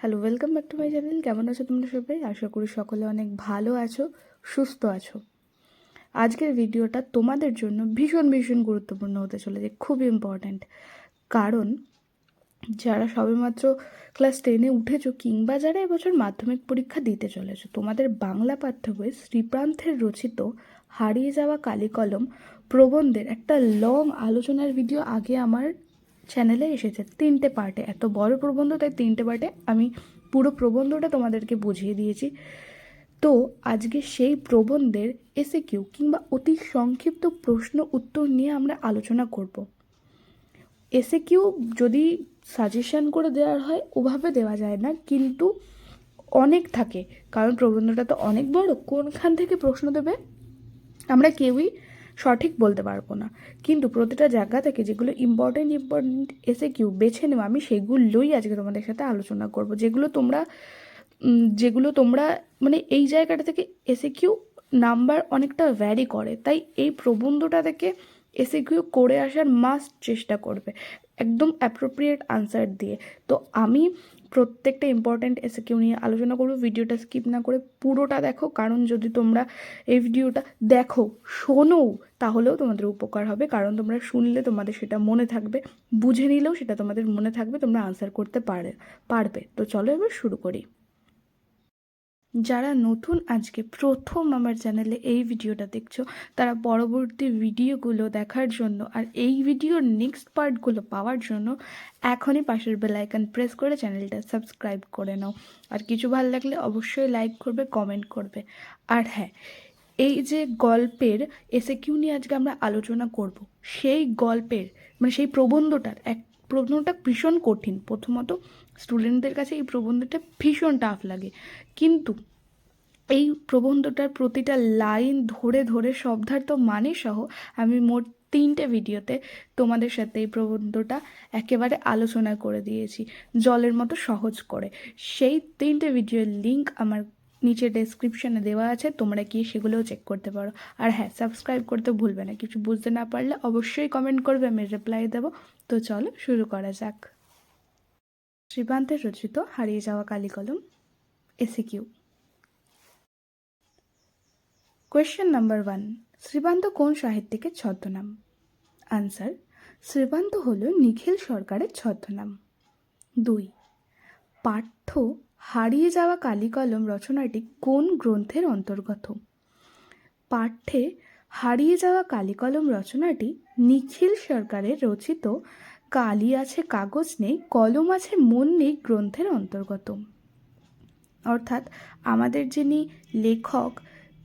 Hello welcome back to my channel কেমন আছো তোমরা সবাই? আশা করি সকলে অনেক ভালো আছো, সুস্থ আছো। আজকের ভিডিওটা তোমাদের জন্য ভীষণ ভীষণ গুরুত্বপূর্ণ হতে চলেছে খুব ইম্পর্ট্যান্ট কারণ যারা সবেমাত্র ক্লাস টেনে উঠেছো কিংবা যারা এবছর মাধ্যমিক পরীক্ষা দিতে চলেছো, তোমাদের বাংলা পাঠ্য বই শ্রীপ্রান্তের রচিত হারিয়ে যাওয়া কালিকলম প্রবন্ধের একটা লং আলোচনার ভিডিও আগে আমার চ্যানেলে এসেছে। তিনটে পার্টে এত বড় প্রবন্ধ, তাই তিনটে পার্টে আমি পুরো প্রবন্ধটা তোমাদেরকে বুঝিয়ে দিয়েছি। তো আজকে সেই প্রবন্ধের এসে কিউ কিংবা অতি সংক্ষিপ্ত প্রশ্ন উত্তর নিয়ে আমরা আলোচনা করব। এসে কিউ যদি সাজেশন করে দেওয়ার হয়, ওভাবে দেওয়া যায় না, কিন্তু অনেক থাকে। কারণ প্রবন্ধটা তো অনেক বড়, কোনখান থেকে প্রশ্ন দেবে? আমরা কেউই সঠিক বলতে পারব না। কিন্তু প্রতিটা জায়গা থেকে যেগুলো ইম্পর্টেন্ট ইম্পর্টেন্ট এসে কিউ বেছে নেব আমি সেগুলোই আজকে তোমাদের সাথে আলোচনা করব। যেগুলো তোমরা যেগুলো তোমরা মানে এই জায়গাটা থেকে এসে কিউ নাম্বার অনেকটা ভ্যারি করে। তাই এই প্রবন্ধটা থেকে এসে কিউ করে আসার মাস্ট চেষ্টা করবে। একদম অ্যাপ্রোপ্রিয়েট আনসার দিয়ে। তো আমি প্রত্যেকটা ইম্পর্ট্যান্ট এসে কেউ নিয়ে আলোচনা করব ভিডিওটা স্কিপ না করে পুরোটা দেখো। কারণ যদি তোমরা এই ভিডিওটা দেখো, শোনো, তাহলেও তোমাদের উপকার হবে। কারণ তোমরা শুনলে তোমাদের সেটা মনে থাকবে, বুঝে নিলেও সেটা তোমাদের মনে থাকবে, তোমরা আনসার করতে পারে, পারবে। তো চলো এবার শুরু করি। যারা নতুন আজকে প্রথম আমার চ্যানেলে এই ভিডিওটা দেখছ, তারা পরবর্তী ভিডিওগুলো দেখার জন্য আর এই ভিডিওর নেক্সট পার্টগুলো পাওয়ার জন্য এখনই পাশের বেল আইকন প্রেস করে চ্যানেলটা সাবস্ক্রাইব করে নাও। আর কিছু ভালো লাগলে অবশ্যই লাইক করবে কমেন্ট করবে। আর হ্যাঁ এই যে গল্পের এসে কিউ নিয়ে আজকে আমরা আলোচনা করব, সেই গল্পের মানে সেই প্রবন্ধটার এক প্রবন্ধটা ভীষণ কঠিন। প্রথমত স্টুডেন্টদের কাছে এই প্রবন্ধটা ভীষণ টাফ লাগে। কিন্তু এই প্রবন্ধটার প্রতিটা লাইন ধরে ধরে শব্দার্থ মানে সহ আমি মোট তিনটে ভিডিওতে তোমাদের সাথে এই প্রবন্ধটা একেবারে আলোচনা করে দিয়েছি। জলের মতো সহজ করে। সেই তিনটে ভিডিওর লিংক আমার নিচে ডেসক্রিপশানে দেওয়া আছে, তোমরা গিয়ে সেগুলোও চেক করতে পারো। আর হ্যাঁ সাবস্ক্রাইব করতে ভুলবে না, কিছু বুঝতে না পারলে অবশ্যই কমেন্ট করবে, আমি রিপ্লাই দেবো। তো চলো, শুরু করা যাক। শ্রীকান্তের রচিত হারিয়ে যাওয়া কালিকলম এসে Q question number one Sribanta কোন সাহিত্যিকের ছদ্মনাম? আনসার শ্রীবান্ত হল নিখিল সরকারের ছদ্মনাম। দুই পাঠ্য হারিয়ে যাওয়া কালিকলম রচনাটি কোন গ্রন্থের অন্তর্গত? পাঠ্যে, হারিয়ে যাওয়া কালিকলম রচনাটি নিখিল সরকারের রচিত কালি আছে কাগজ নেই, কলম আছে মন নেই গ্রন্থের অন্তর্গত। অর্থাৎ আমাদের যিনি লেখক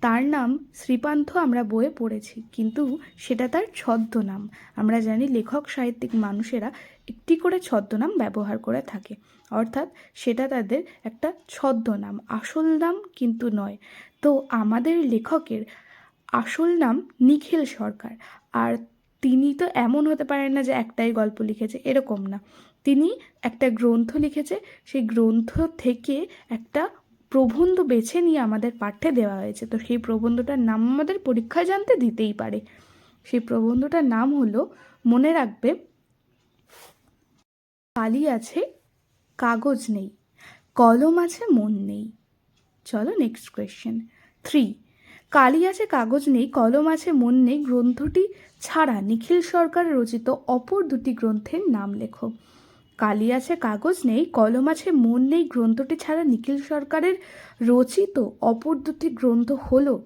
তার নাম শ্রীপান্থ আমরা বইয়ে পড়েছি, কিন্তু সেটা তার ছদ্মনাম। আমরা জানি লেখক সাহিত্যিক মানুষেরা একটি করে ছদ্মনাম ব্যবহার করে থাকে। অর্থাৎ সেটা তাদের একটা ছদ্মনাম, আসল নাম কিন্তু নয়। তো আমাদের লেখকের আসল নাম নিখিল সরকার, আর তিনি তো এমন হতে পারেন না যে একটাই গল্প লিখেছে, এরকম না। তিনি একটা গ্রন্থ লিখেছে, সেই গ্রন্থ থেকে একটা প্রবন্ধ বেছে নিয়ে আমাদের পাঠ্যে দেওয়া হয়েছে। তো সেই প্রবন্ধটার নাম আমাদের পরীক্ষায় জানতে দিতেই পারে। সেই প্রবন্ধটার নাম হলো, মনে রাখবে কালি আছে, কাগজ নেই, কলম আছে, মন নেই। চলো নেক্সট কোয়েশ্চেন থ্রি কালি আছে, কাগজ নেই, কলম আছে, মন নেই, গ্রন্থটি ছাড়া নিখিল সরকার রচিত অপর দুটি গ্রন্থের নাম লেখো। কালি আছে কাগজ নেই, কলম আছে, মন নেই, গ্রন্থটি ছাড়া নিখিল সরকারের রচিত অপর দুটি গ্রন্থ হলো।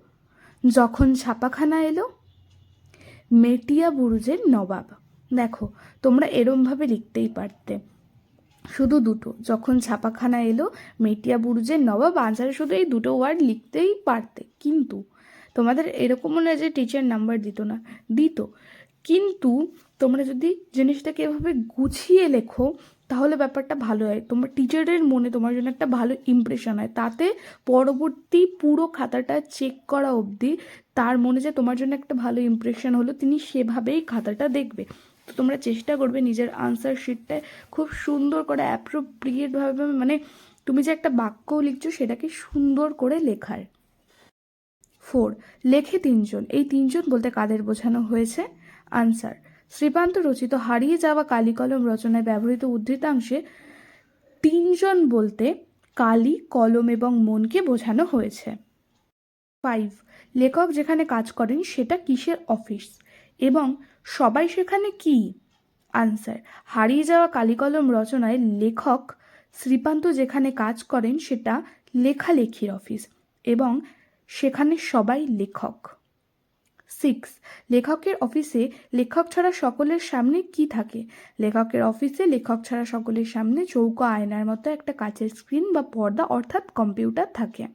যখন ছাপাখানা এলো, মেটিয়া বুরুজের নবাব। দেখো, তোমরা এরমভাবে লিখতেই পারতে। শুধু দুটো, যখন ছাপাখানা এলো, মেটিয়া বুরুজের নবাব, আনসারে শুধু এই দুটো ওয়ার্ড লিখতেই পারতে। কিন্তু তোমাদের এরকমও না যে টিচার নাম্বার দিত না। দিত। কিন্তু তোমরা যদি জিনিসটাকে এভাবে গুছিয়ে লেখো, তাহলে ব্যাপারটা ভালো হয়। তোমার টিচারের মনে তোমার জন্য একটা ভালো ইমপ্রেশন হয়। তাতে পরবর্তী পুরো খাতাটা চেক করা অবধি তার মনে যে তোমার জন্য একটা ভালো ইমপ্রেশন হলো, তিনি সেভাবেই খাতাটা দেখবে। তো তোমরা চেষ্টা করবে নিজের আনসার শিটটায় খুব সুন্দর করে অ্যাপ্রোপ্রিয়েটভাবে মানে তুমি যে একটা বাক্য লিখছো সেটাকে সুন্দর করে লেখার। ফোর লেখে তিনজন। এই তিনজন বলতে কাদের বোঝানো হয়েছে? আনসার শ্রীপান্ত রচিত হারিয়ে যাওয়া কালিকলম রচনায় ব্যবহৃত উদ্ধৃতাংশে তিনজন বলতে কালি, কলম এবং মনকে বোঝানো হয়েছে। ফাইভ লেখক যেখানে কাজ করেন সেটা কিসের অফিস এবং সবাই সেখানে কি? আনসার হারিয়ে যাওয়া কালিকলম রচনায় লেখক শ্রীপান্ত যেখানে কাজ করেন সেটা লেখালেখির অফিস এবং সেখানে সবাই লেখক। সিক্স, লেখকের অফিসে লেখক ছাড়া সকলের সামনে কি থাকে? লেখকের অফিসে লেখক ছাড়া সকলের সামনে চৌকো আয়নার মতো একটা কাচের স্ক্রিন বা পর্দা অর্থাৎ কম্পিউটার থাকে।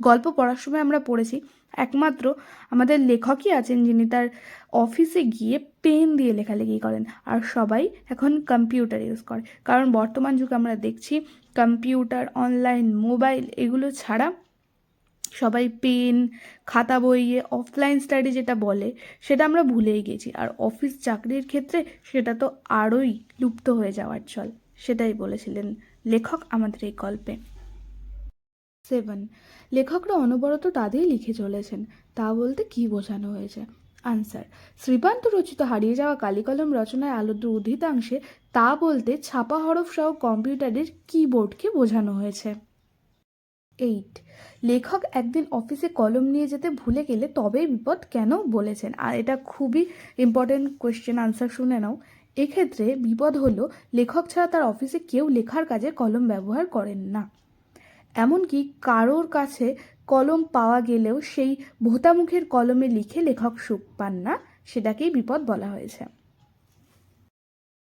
গল্প পড়ার সময় আমরা পড়েছি, একমাত্র আমাদের লেখকই আছেন যিনি তার অফিসে গিয়ে পেন দিয়ে লেখালেখি করেন আর সবাই এখন কম্পিউটার ইউজ করে। কারণ বর্তমান যুগে আমরা দেখছি কম্পিউটার অনলাইন মোবাইল এগুলো ছাড়া সবাই পেন, খাতা বইয়ে অফলাইন স্টাডি যেটা বলে, সেটা আমরা ভুলেই গেছি। আর অফিস চাকরির ক্ষেত্রে সেটা তো আরোই লুপ্ত হয়ে যাওয়ার চল। সেটাই বলেছিলেন লেখক আমাদের এই গল্পে। সেভেন লেখকরা অনবরত তাদেরই লিখে চলেছেন। তা বলতে কি বোঝানো হয়েছে? আনসার শ্রীপান্ত রচিত হারিয়ে যাওয়া কালিকলম রচনায় আলোদ্র উদ্ধিতাংশে তা বলতে ছাপা হরফ সহ কম্পিউটারের কিবোর্ডকে বোঝানো হয়েছে। এইট লেখক একদিন অফিসে কলম নিয়ে যেতে ভুলে গেলে তবেই বিপদ কেন বলেছেন? আর এটা খুবই ইম্পর্টেন্ট কোয়েশ্চেন আনসার শুনে নাও। এক্ষেত্রে বিপদ হলো, লেখক ছাড়া তার অফিসে কেউ লেখার কাজে কলম ব্যবহার করেন না। এমনকি কারোর কাছে কলম পাওয়া গেলেও সেই ভোতামুখের কলমে লিখে লেখক সুখ পান না, সেটাকেই বিপদ বলা হয়েছে।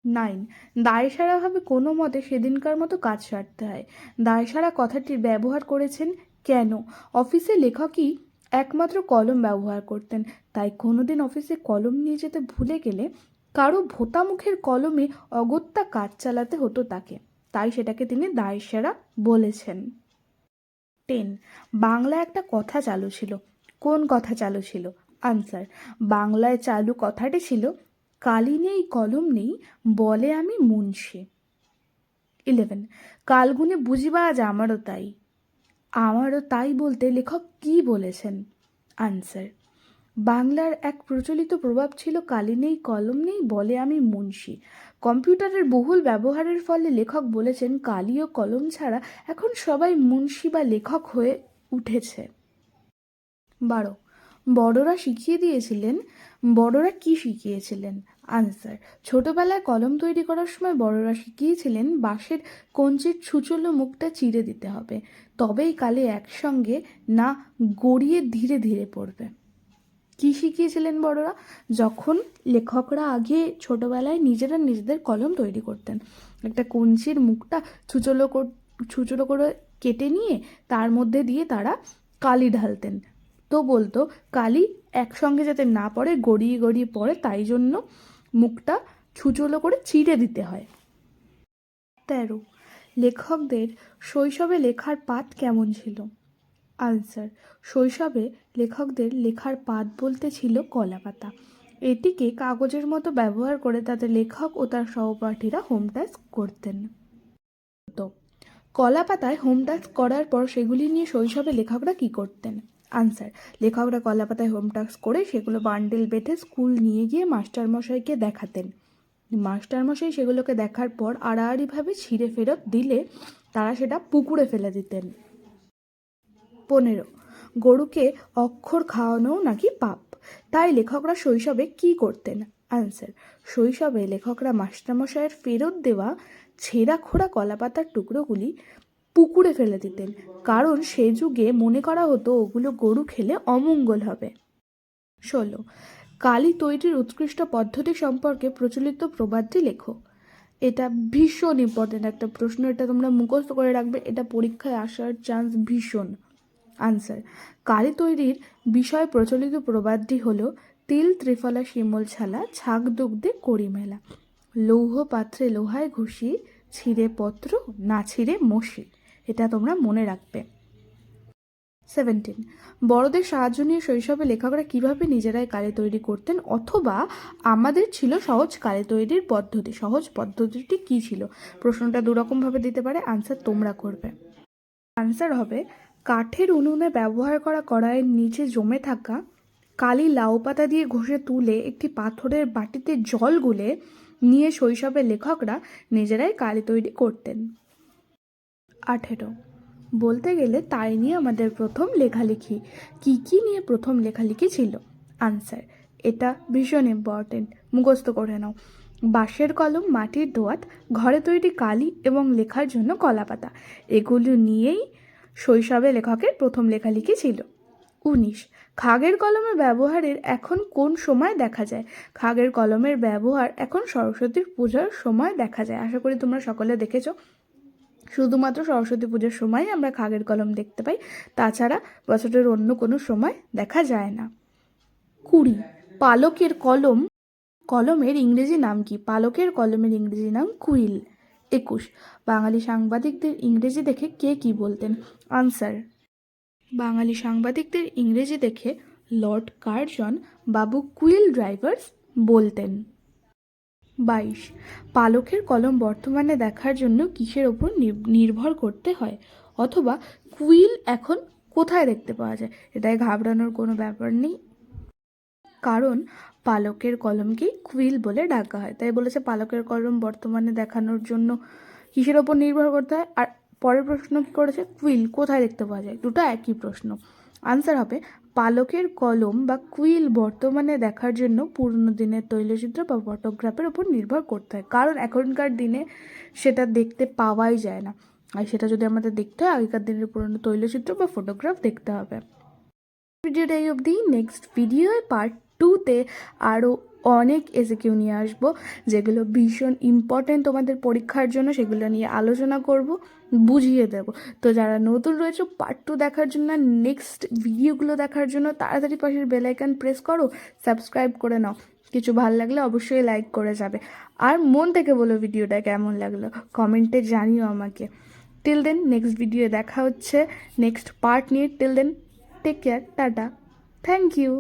নাইন। দায়সারাভাবে কোনো মতে সেদিনকার মতো কাজ সারতে হয়। দায়সারা কথাটির ব্যবহার করেছেন কেন? অফিসে লেখকই একমাত্র কলম ব্যবহার করতেন। তাই কোনোদিন অফিসে কলম নিয়ে যেতে ভুলে গেলে কারও ভোতামুখের কলমে অগত্যা কাজ চালাতে হতো তাকে। তাই সেটাকে তিনি দায়সারা বলেছেন। টেন। বাংলা একটা কথা চালু ছিল। কোন কথা চালু ছিল? আনসার। বাংলায় চালু কথাটি ছিল কালি নেই, কলম নেই, বলে আমি মুন্সি ইলেভেন কালগুনে বুঝিবা আজ আমারও তাই। আমারও তাই বলতে লেখক কি বলেছেন? আনসার বাংলার এক প্রচলিত প্রভাব ছিল কালি নেই, কলম নেই, বলে আমি মুন্সি কম্পিউটারের বহুল ব্যবহারের ফলে লেখক বলেছেন কালি ও কলম ছাড়া এখন সবাই মুন্সি বা লেখক হয়ে উঠেছে। বারো বড়রা শিখিয়ে দিয়েছিলেন, বড়রা কি শিখিয়েছিলেন? আনসার ছোটবেলায় কলম তৈরি করার সময় বড়রা শিখিয়েছিলেন, বাঁশের কঞ্চির ছুচলো মুখটা চিরে দিতে হবে। তবেই কালে একসঙ্গে না গড়িয়ে ধীরে ধীরে পড়বে। কি শিখিয়েছিলেন বড়রা? যখন লেখকরা আগে ছোটবেলায় নিজেরা নিজেদের কলম তৈরি করতেন, একটা কঞ্চির মুখটা ছুচলো ছুচলো করে কেটে নিয়ে তার মধ্যে দিয়ে তারা কালি ঢালতেন। তো বলতো কালি একসঙ্গে যাতে না পড়ে, গড়িয়ে গড়িয়ে পড়ে, তাই জন্য মুখটা ছুচলো করে চিড়ে দিতে হয়। তেরো, লেখকদের শৈশবে লেখার পাত কেমন ছিল? আনসার, শৈশবে লেখকদের লেখার পাত বলতে ছিল কলাপাতা। এটিকে কাগজের মতো ব্যবহার করে তাদের লেখক ও তার সহপাঠীরা হোম টাস্ক করতেন। তো কলা পাতায় হোম টাস্ক করার পর সেগুলি নিয়ে শৈশবে লেখকরা কী করতেন? আনসার লেখকরা কলা পাতায় হোম টাস্ক করে সেগুলো বান্ডেল বেঁধে স্কুল নিয়ে গিয়ে মাস্টারমশাইকে দেখাতেন। মাস্টারমশাই সেগুলোকে দেখার পর আড়াআড়িভাবে ছিঁড়ে ফেরত দিলে তারা সেটা পুকুরে ফেলে দিতেন। পনেরো, গরুকে অক্ষর খাওয়ানোও নাকি পাপ? তাই লেখকরা শৈশবে কি করতেন? আনসার শৈশবে লেখকরা মাস্টারমশাইয়ের ফেরত দেওয়া ছেঁড়া খোড়া কলাপাতার টুকরোগুলি পুকুরে ফেলে দিতেন। কারণ সে যুগে মনে করা হতো ওগুলো গরু খেলে অমঙ্গল হবে। ষোলো। কালি তৈরির উৎকৃষ্ট পদ্ধতি সম্পর্কে প্রচলিত প্রবাদটি লেখো। এটা ভীষণ ইম্পর্টেন্ট একটা প্রশ্ন, এটা তোমরা মুখস্থ করে রাখবে, এটা পরীক্ষায় আসার চান্স ভীষণ। আনসার কালি তৈরির বিষয় প্রচলিত প্রবাদটি হলো, তিল, ত্রিফলা, শিমল ছালা, ছাগ দুগ্ধে করি মেলা। লৌহ পাত্রে লোহায় ঘুষি, ছিঁড়ে পত্র, না ছিঁড়ে মশি। এটা তোমরা মনে রাখবে। সেভেন্টিন বড়দের সাহায্য নিয়ে শৈশবে লেখকরা কীভাবে নিজেরাই কালি তৈরি করতেন অথবা আমাদের ছিল সহজ কালি তৈরির পদ্ধতি, সহজ পদ্ধতিটি কী ছিল? প্রশ্নটা দুরকমভাবে দিতে পারে আনসার তোমরা করবে। আনসার হবে, কাঠের উনুনে ব্যবহার করা কড়াইয়ের নিচে জমে থাকা কালি লাউ পাতা দিয়ে ঘষে তুলে একটি পাথরের বাটিতে জল গুলে নিয়ে শৈশবের লেখকরা নিজেরাই কালি তৈরি করতেন। আঠেরো। বলতে গেলে তাই নিয়ে আমাদের প্রথম লেখালেখি। কি কি নিয়ে প্রথম লেখালেখি ছিল? আনসার এটা ভীষণ ইম্পর্টেন্ট মুখস্থ করে নাও। বাঁশের কলম, মাটির দোয়াত, ঘরে তৈরি কালি এবং লেখার জন্য কলাপাতা। এগুলো নিয়েই শৈশবে লেখকের প্রথম লেখালেখি ছিল। উনিশ। খাগের কলমের ব্যবহারের এখন কোন সময় দেখা যায়? খাগের কলমের ব্যবহার এখন সরস্বতীর পূজার সময় দেখা যায়। আশা করি তোমরা সকলে দেখেছ। শুধুমাত্র সরস্বতী পুজোর সময় আমরা খাগের কলম দেখতে পাই, তাছাড়া বছরের অন্য কোনো সময় দেখা যায় না। কুড়ি, পালকের কলম, কলমের ইংরেজি নাম কি? পালকের কলমের ইংরেজি নাম কুইল। একুশ, বাঙালি সাংবাদিকদের ইংরেজি দেখে কে কি বলতেন? আনসার, বাঙালি সাংবাদিকদের ইংরেজি দেখে Lord Curzon babu quill drivers বলতেন। বাইশ। পালকের কলম বর্তমানে দেখার জন্য কিসের ওপর নির- নির্ভর করতে হয়? অথবা কুইল এখন কোথায় দেখতে পাওয়া যায়? এটাই ঘাবড়ানোর কোনো ব্যাপার নেই। কারণ পালকের কলমকেই কুইল বলে ডাকা হয়। তাই বলেছে পালকের কলম বর্তমানে দেখানোর জন্য কিসের ওপর নির্ভর করতে হয়? আর পরের প্রশ্ন কী করেছে? কুইল কোথায় দেখতে পাওয়া যায়? দুটো একই প্রশ্ন। আনসার হবে পালকের কলম বা কুইল বর্তমানে দেখার জন্য পুরনো দিনের তৈলচিত্র বা ফটোগ্রাফের ওপর নির্ভর করতে হয়। কারণ এখনকার দিনে সেটা দেখতে পাওয়াই যায় না। আর সেটা যদি আমাদের দেখতে হয়, আগেকার দিনের পুরনো তৈলচিত্র বা ফটোগ্রাফ দেখতে হবে। ভিডিওটা এই অবধি নেক্সট ভিডিও পার্ট টুতে আরও অনেক এসিকিউ নিয়ে আসব, যেগুলো ভীষণ ইম্পর্টেন্ট তোমাদের পরীক্ষার জন্য, সেগুলো নিয়ে আলোচনা করব। বুঝিয়ে দেব। তো যারা নতুন রয়েছে পার্ট টু দেখার জন্য নেক্সট ভিডিওগুলো দেখার জন্য তাড়াতাড়ি পাশের বেলাইকান প্রেস করো সাবস্ক্রাইব করে নাও। কিছু ভালো লাগলে অবশ্যই লাইক করে যাবে। আর মন থেকে বলো ভিডিওটা কেমন লাগল কমেন্টে জানিও আমাকে। টিল দেন নেক্সট ভিডিও দেখা হচ্ছে। নেক্সট পার্ট নিয়ে till then take care tata. Thank you